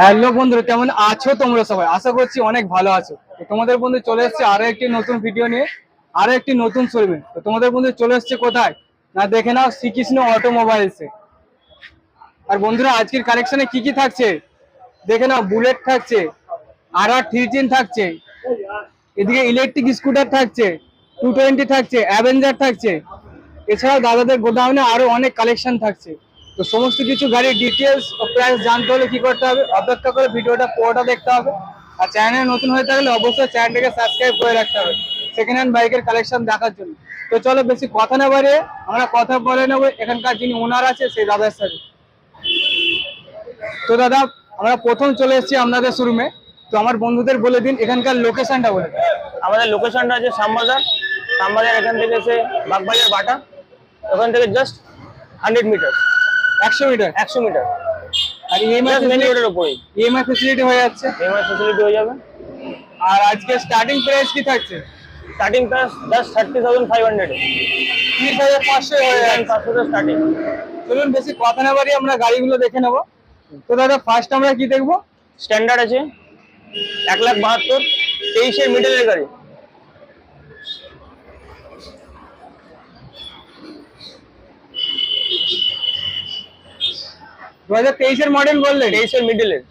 Hello বন্ধুরা, কেমন আছো তোমরা সবাই? আশা করছি অনেক ভালো আছো। তো তোমাদের বন্ধু চলে এসেছে আরও একটি নতুন ভিডিও নিয়ে, আরও একটি নতুন শোরুমে তো তোমাদের বন্ধু চলে এসেছে কোথায়? না, দেখে নাও শ্রীকৃষ্ণ অটোমোবাইলসে। আর বন্ধুরা, আজকের কালেকশনে কি কি থাকছে? দেখে নাও বুলেট থাকছে, আর আর থ্রি টেন থাকছে, এদিকে ইলেকট্রিক স্কুটার থাকছে টু টোয়েন্টি থাকছে অ্যাভেঞ্জার থাকছে। এছাড়াও দাদাদের গোডাউনে আরও অনেক কালেকশন থাকছে। তো সমস্ত কিছু গাড়ির ডিটেলস ও প্রাইস জানতে হলে কি করতে হবে? অপেক্ষা করে ভিডিওটা পুরোটা দেখতে হবে। আর চ্যানেল নতুন হয়ে থাকলে অবশ্যই চ্যানেলটাকে সাবস্ক্রাইব করে রাখতে হবে। সেকেন্ড হ্যান্ড বাইকের কালেকশন দেখার জন্য। তো চলো বেশি কথা না বাড়িয়ে আমরা কথা বলে নেব এখানকার যিনি ওনার আছে, সেই দাদার সাথে। তো দাদা, আমরা প্রথম চলে এসেছি আপনাদের শোরুমে তো আমার বন্ধুদের বলে দিন এখানকার লোকেশনটা বলে। আমাদের লোকেশনটা আছে শ্যামবাজার। শ্যামবাজার এখান থেকে এসে বাগবাজার বাটা। ওখান থেকে জাস্ট হান্ড্রেড মিটার একশো মিটার? একশো মিটার। আর ইএমআই রোডের উপরেই। ইএমআই ফেসিলিটি হয়ে যাচ্ছে। এমআই ফেসিলিটি হয়ে যাবে। আর আজকে স্টার্টিং প্রাইস কি থাকছে? Starting price just thirty thousand five hundred তিরিশ হাজার পাঁচশো হয়ে যাচ্ছে। পাঁচশো স্টার্টিং চলুন বেশি কথা না বাড়ি আমরা গাড়িগুলো দেখে নেব। তো দাদা ফার্স্ট আমরা কি দেখব? স্ট্যান্ডার্ড আছে। এক লাখ বাহাত্তর তেইশের মিডলের গাড়ি। দু হাজার তেইশের মডেল বললেন? তেইশের মিডলের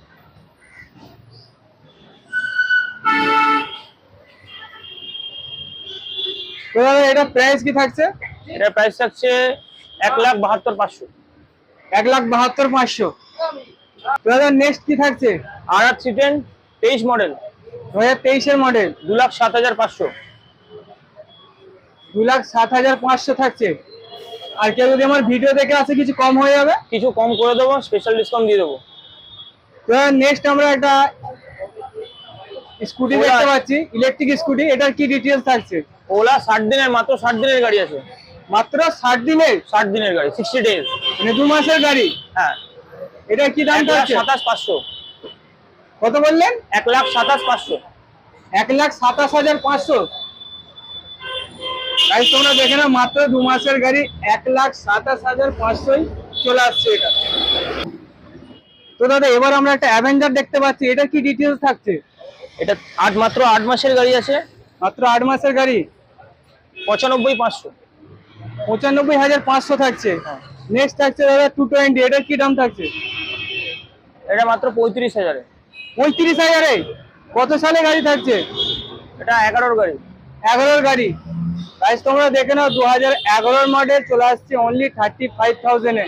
এটা প্রাইস কি থাকছে? এটার প্রাইস থাকছে এক লাখ বাহাত্তর পাঁচশো। এক লাখ বাহাত্তর পাঁচশো। দাদা নেক্সট কি থাকছে? আর আর থ্রি টেন তেইশ মডেল দু হাজার তেইশের মডেল দু লাখ সাত হাজার পাঁচশো। দু লাখ সাত হাজার পাঁচশো থাকছে। আর কেউ যদি আমার ভিডিও দেখে আসে কিছু কম হয়ে যাবে? কিছু কম করে দেবো স্পেশাল ডিসকাউন্ট দিয়ে দেবো। নেক্সট আমরা একটা স্কুটি দেখতে পাচ্ছি ইলেকট্রিক স্কুটি এটার কি ডিটেলস থাকছে? ওলা 60 দিনের মাত্র 60 দিনের গাড়ি আছে। মাত্র 60 দিনের? 60 দিনের গাড়ি 60 ডেজ মানে দু মাসের গাড়ি? হ্যাঁ। এটা কি দাম থাকছে? 27500 কত বললেন? এক লাখ 27500 1 লাখ 27500 গাইজ তোমরা দেখে না মাত্র দু মাসের গাড়ি এক লাখ সাতাশ হাজার পাঁচশোই চলে আসছে এটা। তো দাদা এবার আমরা একটা অ্যাভেঞ্জার দেখতে পাচ্ছি। এটা কি ডিটেলস থাকছে? এটা আট মাত্র আট মাসের গাড়ি আছে। মাত্র আট মাসের গাড়ি? পঁচানব্বই পাঁচশো। পঁচানব্বই হাজার পাঁচশো থাকছে। হ্যাঁ। নেক্সট থাকছে দাদা টু টোয়েন্টি এটার কি দাম থাকছে? এটা মাত্র পঁয়ত্রিশ হাজারে। পঁয়ত্রিশ হাজারে? কত সালে গাড়ি থাকছে? এটা এগারোর গাড়ি। এগারোর গাড়ি। প্রাইস তোমরা দেখে নাও দু হাজার এগারোর মডেল চলে আসছে অনলি থার্টি ফাইভ থাউজেন্ডে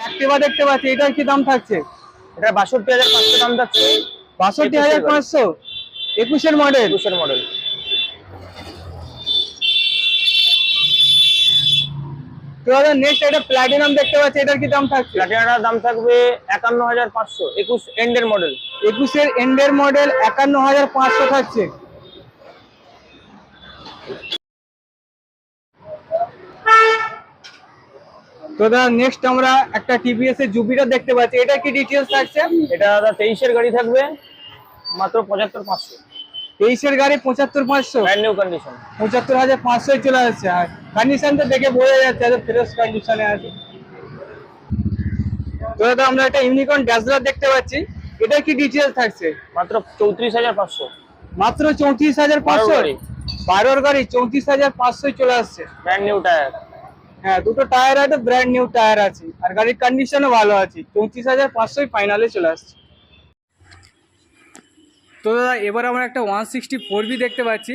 অ্যাক্টিভা দেখতে পাচ্ছি এটার কি দাম থাকছে? এটা বাষট্টি হাজার পাঁচশো দাম থাকছে বাষট্টি হাজার পাঁচশো? একুশের মডেল একুশের মডেল দাদা নেক্সট একটা প্ল্যাটিনাম দেখতে পাচ্ছি এটার কি দাম থাকছে? প্লাটিনাটার দাম থাকবে একান্ন হাজার পাঁচশো একুশ এন্ডের মডেল একুশের এন্ডের মডেল একান্ন হাজার পাঁচশো থাকছে। তো দাদা নেক্সট আমরা একটা টিভিএস এর জুপিটার দেখতে পাচ্ছি। এটা কি ডিটেলস থাকছে এটা দাদা তেইশের গাড়ি থাকবে মাত্র পঁচাত্তর পাঁচশো। তেইশের গাড়ি পঁচাত্তর পাঁচশো? ব্র্যান্ড নিউ কন্ডিশন পঁচাত্তর হাজার পাঁচশোই চলে আসছে। আর কন্ডিশনটা দেখে বোঝা যাচ্ছে যে ফ্রেশ কন্ডিশনে আছে। তো দাদা আমরা একটা ইউনিকর্ন ড্যাসলার দেখতে পাচ্ছি। এটা কি ডিটেলস থাকছে? মাত্র চৌত্রিশ হাজার পাঁচশো। মাত্র চৌত্রিশ হাজার বারোর গাড়ি। চৌত্রিশ হাজার পাঁচশোই চলে আসছে। ব্র্যান্ড নিউ টায়ার হ্যাঁ দুটো টায়ার আছে ব্র্যান্ড নিউ টায়ার আছে। আর গাড়ির কন্ডিশনও ভালো আছে চৌত্রিশ হাজার পাঁচশোই ফাইনালে চলে আসছে। তো দাদা এবার আমরা একটা ওয়ান সিক্সটি ফোর বি দেখতে পাচ্ছি।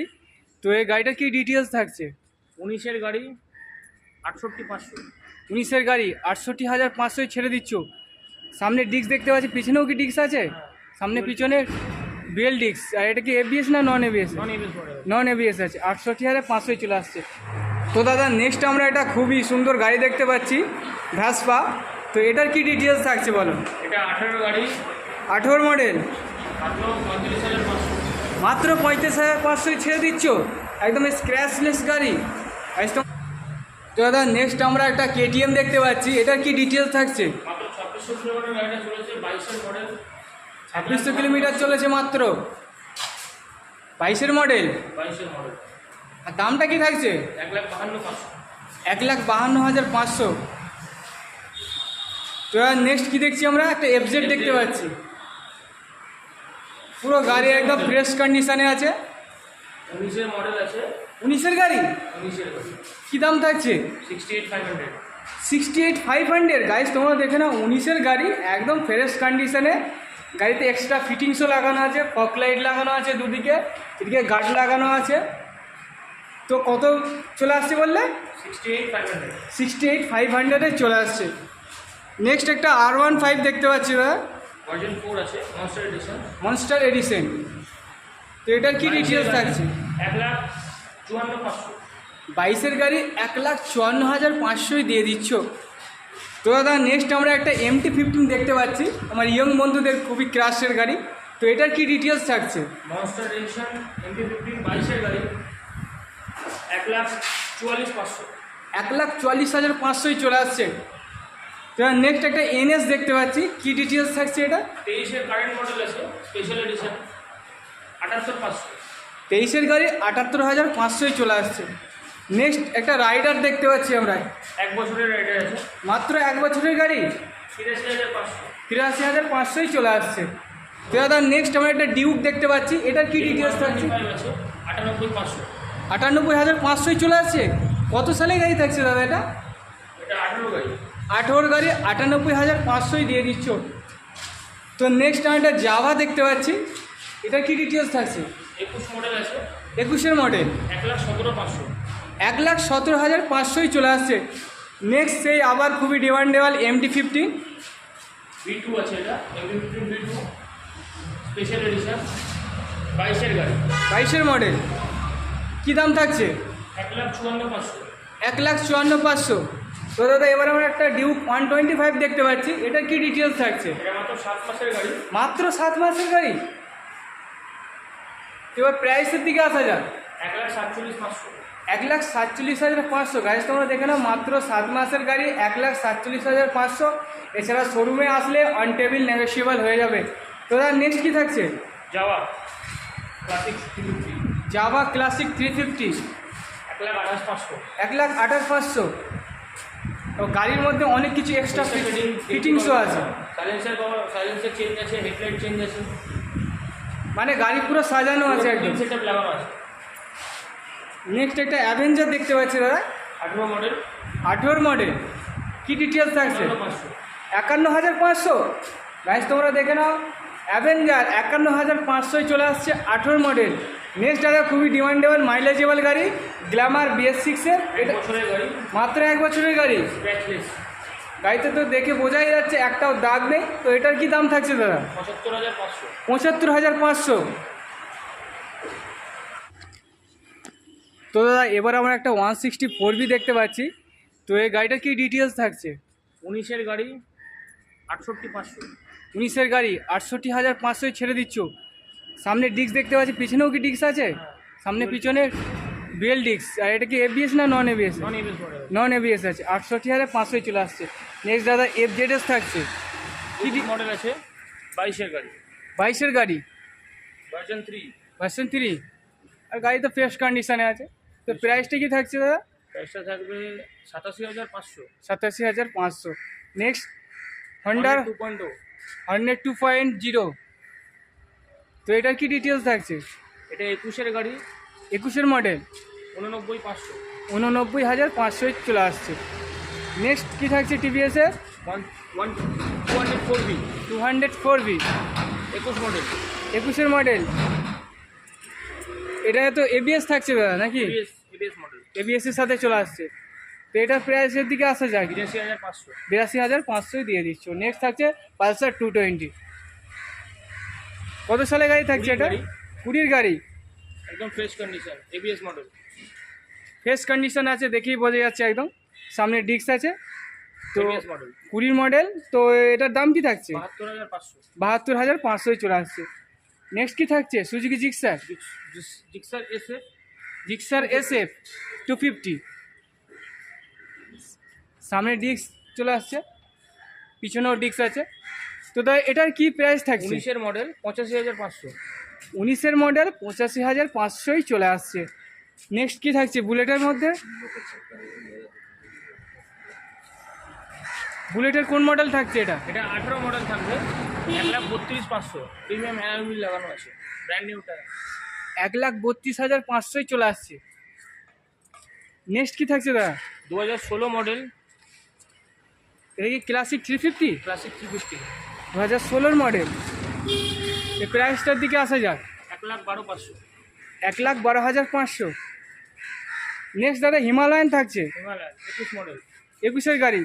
তো এই গাড়িটার কি ডিটেলস থাকছে? উনিশের গাড়ি আটষট্টি পাঁচশো। উনিশের গাড়ি আটষট্টি হাজার পাঁচশোই ছেড়ে দিচ্ছ। সামনে ডিস্ক দেখতে পাচ্ছি পিছনেও কি ডিস্ক আছে? সামনে পিছনে বেল ডিস্ক আর এটা কি এবিএস না নন এবিএস নন এবিএস আছে আটষট্টি হাজার পাঁচশোই চলে আসছে। তো দাদা নেক্সট আমরা একটা খুবই সুন্দর গাড়ি দেখতে পাচ্ছি ভ্যাসপা তো এটার কি ডিটেলস থাকছে বলো? এটা আঠেরো গাড়ি। আঠেরো মডেল মাত্র পঁয়ত্রিশ হাজার পাঁচশোই ছেড়ে দিচ্ছ? একদম স্ক্র্যাচলেস গাড়ি। একদম তো দাদা নেক্সট আমরা একটা কেটিএম দেখতে পাচ্ছি এটার কি ডিটেলস থাকছে? মাত্র চলেছে মডেল ছাব্বিশশো কিলোমিটার চলেছে মাত্র। বাইশের মডেল আর দামটা কি থাকছে? এক লাখ বাহান্ন হাজার পাঁচশো। তো নেক্সট কি দেখছি আমরা? একটা এফজেড দেখতে পাচ্ছি। পুরো গাড়ি একদম ফ্রেশ কন্ডিশনে আছে। উনিশের মডেল আছে। উনিশের গাড়ি? কি দাম থাকছে? Sixty eight five hundred sixty eight five hundred guys তোমরা দেখে না উনিশের গাড়ি একদম ফ্রেশ কন্ডিশনে গাড়িতে এক্সট্রা ফিটিংসও লাগানো আছে ফক লাইট লাগানো আছে দুদিকে এদিকে গার্ড লাগানো আছে। তো কত চলে আসছে বললে? সিক্সটি এইট ফাইভ হান্ড্রেড চলে আসছে। নেক্সট একটা আর ওয়ান ফাইভ দেখতে পাচ্ছি দাদা এডিশন মনস্টার এডিশন তো এটার কি ডিটেলস থাকছে? এক লাখ চুয়ান্ন পাঁচশো। বাইশের গাড়ি এক লাখ চুয়ান্ন হাজার পাঁচশোই দিয়ে দিচ্ছ। তো দাদা নেক্সট আমরা একটা এমটি ফিফটিন দেখতে পাচ্ছি। আমার ইয়ং বন্ধুদের খুবই ক্রাশের গাড়ি। তো এটার কি ডিটেলস থাকছে? মনস্টার এডিশন এমপি ফিফটিন বাইশের গাড়ি। এক লাখ চুয়াল্লিশ পাঁচশো। এক লাখ চুয়াল্লিশ হাজার পাঁচশোই চলে আসছে। তো নেক্সট একটা এনএস দেখতে পাচ্ছি। কি ডিটেলস থাকছে এটা? তেইশের কারেন্ট মডেল আছে স্পেশাল এডিশন আটাত্তর পাঁচশো। তেইশের গাড়ি আটাত্তর হাজার পাঁচশোই চলে আসছে। নেক্সট একটা রাইডার দেখতে পাচ্ছি আমরা। এক বছরের রাইডার আছে। মাত্র এক বছরের গাড়ি? তিরাশি হাজার পাঁচশো। তিরাশি হাজার পাঁচশোই চলে আসছে। তো দাদা নেক্সট আমরা একটা ডিউক দেখতে পাচ্ছি। এটার কি ডিটেলস থাকছে? আটানব্বই পাঁচশো। আটানব্বই হাজার পাঁচশোই চলে আসছে। কত সালে গাড়ি থাকছে দাদা এটা? আঠেরো গাড়ি। গাড়ি আটানব্বই হাজার পাঁচশোই দিয়ে দিচ্ছ। তো নেক্সট আমি একটা জাভা দেখতে পাচ্ছি। এটা কি ডিটেলস থাকছে? একুশ মডেল আছে। একুশের মডেল এক লাখ সতেরো পাঁচশো। এক লাখ সতেরো হাজার পাঁচশোই চলে আসছে। নেক্সট সেই আবার খুবই demandable MT fifteen B two আছে এটা fifteen B two special edition বাইশের গাড়ি। বাইশের মডেল কী দাম থাকছে? এক লাখ চুয়ান্ন পাঁচশো। এক লাখ চুয়ান্ন পাঁচশো। তো দাদা এবার আমরা একটা ডিউক ওয়ান টোয়েন্টি ফাইভ দেখতে পাচ্ছি। এটা কি ডিটেলস থাকছে? মাত্র সাত মাসের গাড়ি। মাত্র সাত মাসের গাড়ি? এবার প্রাইসের দিকে আসা যাক। এক লাখ সাতচল্লিশ পাঁচশো। এক লাখ সাতচল্লিশ হাজার পাঁচশো। গাড়ি তোমরা দেখে নাও মাত্র সাত মাসের গাড়ি এক লাখ সাতচল্লিশ হাজার পাঁচশো। এছাড়া শোরুমে আসলে অন টেবিল নেগোসিয়েবল হয়ে যাবে। তো দাদা নেক্সট কী থাকছে? যাওয়া classic three fifty Jawa classic three fifty এক লাখ আঠাশ পাঁচশো। এক লাখ আঠাশ পাঁচশো। তো গাড়ির মধ্যে অনেক কিছু এক্সট্রা ফিটিংসও আছে। সাইলেন্সার সাইলেন্সার চেঞ্জ আছে হেডলাইট চেঞ্জ আছে। মানে গাড়ি পুরো সাজানো আছে একদম। সেট লাগানো আছে। নেক্সট একটা অ্যাভেঞ্জার দেখতে পাচ্ছি দাদা। আঠেরো মডেল আঠেরোর মডেল কী ডিটেলস থাকছে? একান্ন হাজার পাঁচশো। গাইস তোমরা দেখে নাও। অ্যাভেঞ্জার একান্ন হাজার পাঁচশোয় চলে আসছে আঠেরো মডেল নেক্সট দাদা খুবই ডিমান্ডেবল মাইলেজেবল গাড়ি গ্ল্যামার বিএস সিক্সের এটা মাত্র এক বছরের গাড়ি। গাড়িতে তো দেখে বোঝাই যাচ্ছে একটাও দাগ নেই। তো এটার কি দাম থাকছে দাদা? পঁচাত্তর হাজার পাঁচশো। পঁচাত্তর হাজার পাঁচশো। তো দাদা এবার আমরা একটা ওয়ান সিক্সটি ফোর বি দেখতে পাচ্ছি। তো এই গাড়িটার কি ডিটেলস থাকছে? উনিশের গাড়ি আটষট্টি পাঁচশো। উনিশের গাড়ি আটষট্টি হাজার পাঁচশোয় ছেড়ে দিচ্ছ। সামনে ডিস্ক দেখতে পাচ্ছি পিছনেও কি ডিস্ক আছে? সামনে পিছনে বিএল ডিস্ক আর এটা কি এবিএস না নন এবিএস নন এবিএস আছে আটষট্টি হাজার পাঁচশোয় চলে আসছে। নেক্সট দাদা এফ জেডএস থাকছে। কি মডেল আছে? বাইশের গাড়ি। বাইশের গাড়ি? ভার্জন থ্রি ভার্সন থ্রি আর গাড়ি তো ফ্রেশ কন্ডিশনে আছে। তো প্রাইসটা কি থাকছে দাদা? প্রাইসটা থাকবে সাতাশি হাজার পাঁচশো। সাতাশি হাজার পাঁচশো। Next হন্ডার two point hundred two point zero তো এটার কি ডিটেলস থাকছে? এটা একুশের গাড়ি। একুশের মডেল উননব্বই পাঁচশো। উননব্বই হাজার পাঁচশোয় চলে আসছে। নেক্সট কী থাকছে টিভিএসের one one two hundred four B two hundred four B একুশ মডেল একুশের মডেল এটা তো এবিএস থাকছে দাদা নাকি? এবিএস এর সাথে চলে আসছে। তো এটার প্রাইসের দিকে আসা যাক। বিরাশি হাজার পাঁচশোই দিয়ে দিচ্ছ। নেক্সট থাকছে পালসার টু টোয়েন্টি কত সালে গাড়ি থাকছে এটা? কুড়ির গাড়ি? একদম fresh condition ABS model fresh condition আছে দেখেই বোঝা যাচ্ছে একদম। সামনে ডিস্ক আছে। তো কুড়ির মডেল তো এটার দাম কি থাকছে? বাহাত্তর হাজার পাঁচশো। বাহাত্তর হাজার পাঁচশোই চলে আসছে। নেক্সট কি থাকছে? সুজুকি জিক্সার জিক্সার এসে Gixxer S F two fifty সামনে ডিস্ক চলে আসছে। পিছনেও ডিস্ক আছে। তো তাই এটার কি প্রাইস থাকছে? উনিশের মডেল পঁচাশি হাজার পাঁচশো। উনিশের মডেল পঁচাশি হাজার পাঁচশোই চলে আসছে। নেক্সট কি থাকছে? বুলেটের মধ্যে? বুলেটের কোন মডেল থাকছে এটা? এটা আঠেরো মডেল থাকবে। এক লাখ বত্রিশ পাঁচশো। প্রিমিয়াম অ্যালুমিল লাগানো আছে। ব্র্যান্ড নিউ টায়ার এক লাখ বত্রিশ হাজার পাঁচশোই চলে আসছে। নেক্সট কি থাকছে দাদা? দু হাজার ষোলো মডেল এটা কি classic three fifty classic three fifty দু হাজার ষোলোর মডেল এই প্রাইসটার দিকে আসা যাক। এক লাখ বারো পাঁচশো। এক লাখ বারো হাজার পাঁচশো। নেক্সট দাদা হিমালয়ান থাকছে। হিমালয় একুশ মডেল একুশের গাড়ি।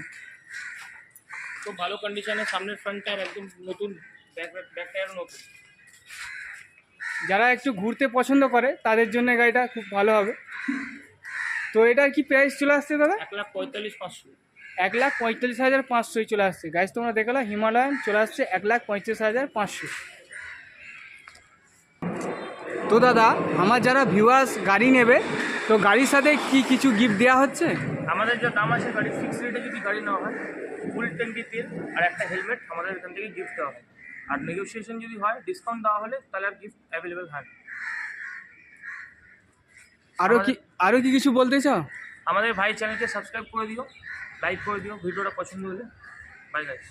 খুব ভালো কন্ডিশনে সামনের ফ্রন্ট টায়ার একদম নতুন ব্যাক ব্যাক টায়ারও নতুন। যারা একটু ঘুরতে পছন্দ করে তাদের জন্য গাড়িটা খুব ভালো হবে। তো এটার কি প্রাইস চলে আসছে দাদা? এক লাখ পঁয়তাল্লিশ পাঁচশো। এক লাখ পঁয়তাল্লিশ হাজার পাঁচশোই চলে আসছে। গাছ তোমরা দেখাল হিমালয়ান চলে আসছে এক লাখ পঁয়ত্রিশ হাজার পাঁচশো। তো দাদা আমার যারা ভিউয়ার্স গাড়ি নেবে তো গাড়ির সাথে কি কিছু গিফট দেওয়া হচ্ছে? আমাদের যা দাম আছে গাড়ির ফিক্স রেটে যদি গাড়ি নেওয়া হয় ফুল ট্যাঙ্কি তেল আর একটা হেলমেট আমাদের এখান থেকে গিফট দেওয়া হয় আর নেগোসিয়েশন যদি হয় ডিসকাউন্ট দেওয়া হলে তাহলে আর গিফট অ্যাভেলেবেল হয় আরও কি আরও কি কিছু বলতে চাও? আমাদের ভাই চ্যানেলকে সাবস্ক্রাইব করে দিও লাইক করে দিও ভিডিওটা পছন্দ হলে। Bye guys